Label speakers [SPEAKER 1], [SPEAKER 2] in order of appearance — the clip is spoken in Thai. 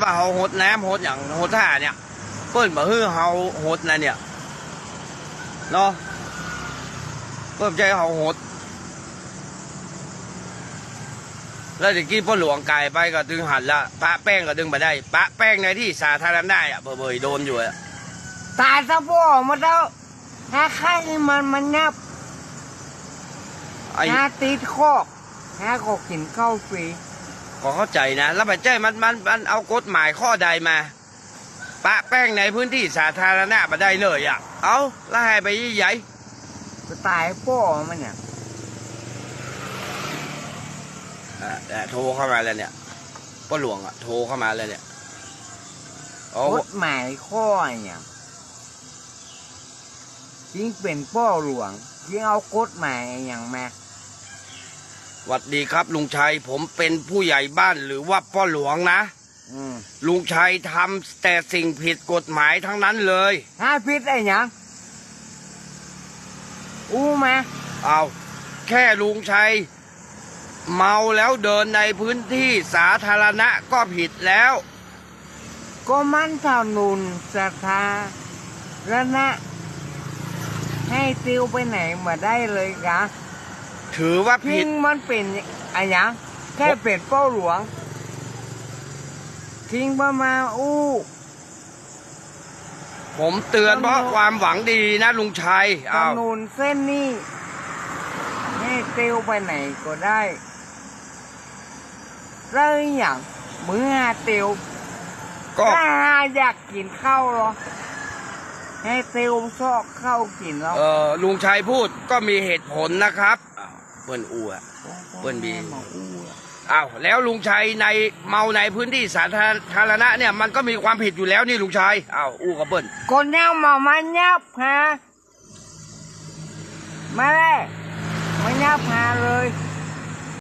[SPEAKER 1] ว่าเฮาหดน้ำหดอย่างหดท่าเนี่ยเปิ้นบ่ฮื้อเฮาหดนะเนี่ยเนาะเปิ้นใจเฮาหด แล้วตะกี้พ่อหลวงกายไปก็ดึงหันละปะแป้งก็ดึงมาได้ ปะแป้งในที่สาธารณะอะเบยๆโดนอยู่อะ
[SPEAKER 2] ตายซะพ่อมาแล้วถ้าใครมันมันนับ
[SPEAKER 1] ไอ้
[SPEAKER 2] ถ้าติดคอกถ้าก็กินข้าวฟรี
[SPEAKER 1] ขอเข้าใจนะ แล้วปัจจัยมันมันมันเอากฎหมายข้อใดมา ปะแป้งในพื้นที่สาธารณะมาได้เลยอะ เอาแล้วให้ไปยี่ใหญ่
[SPEAKER 2] ก็ตายพ่อมันเนี่ย
[SPEAKER 1] อะแต่โทรเข้ามาแล้วเนี่ยพ่อหลวงอะโทรเข้ามาแล้วเนี่ยเอา
[SPEAKER 2] กฎหมายข้อเนี่ยยิ่งเป็นพ่อหลวงยิ่งเอากฎหมายอย่างมา
[SPEAKER 1] หวัดดีครับ ลุงชัยผมเป็นผู้ใหญ่บ้านหรือว่าพ่อหลวงนะ
[SPEAKER 2] อืม
[SPEAKER 1] ลุงชัยทำแต่สิ่งผิดกฎหมายทั้งนั้นเลย
[SPEAKER 2] ถ้าพิษไอ้หยังอู้มา
[SPEAKER 1] เอาแค่ลุงชัย เมาแล้วเดินในพื้นที่สาธารณะก็ผิดแล้ว
[SPEAKER 2] ก็มันถนนสถาระนะให้ติวไปไหนมาได้เลยกะ
[SPEAKER 1] ถือว่า
[SPEAKER 2] พิ
[SPEAKER 1] ผิด
[SPEAKER 2] งมันเป็นอะไรหยังแค่เป็ดเป้าหลวง ทิ้งประมาอู้
[SPEAKER 1] ผมเตือนเพราะความหวังดีนะลุงชัย
[SPEAKER 2] ถ
[SPEAKER 1] เอา
[SPEAKER 2] นนเส้นนี้ให้ติวไปไหนก็ได้แล้วอหย่างมือหาติว
[SPEAKER 1] ก็
[SPEAKER 2] ถ้าหาอยากกินข้าวเหรอ ให้ติวชอบข้าวกินแล้ว
[SPEAKER 1] เออลุงชัยพูดก็มีเหตุผลนะครับอ้าว เปิ้นอูอะเปิ้ลบี
[SPEAKER 2] มาอู้อะ
[SPEAKER 1] อ้าวแล้วลุงชัยในเมาในพื้นที่สาธารณะเนี่ยมันก็มีความผิดอยู่แล้วนี่ลุงชัยอ้าวอู้กับเปิ้ล
[SPEAKER 2] คนแนวมามันยับฮะมาเลยมายับหาเลย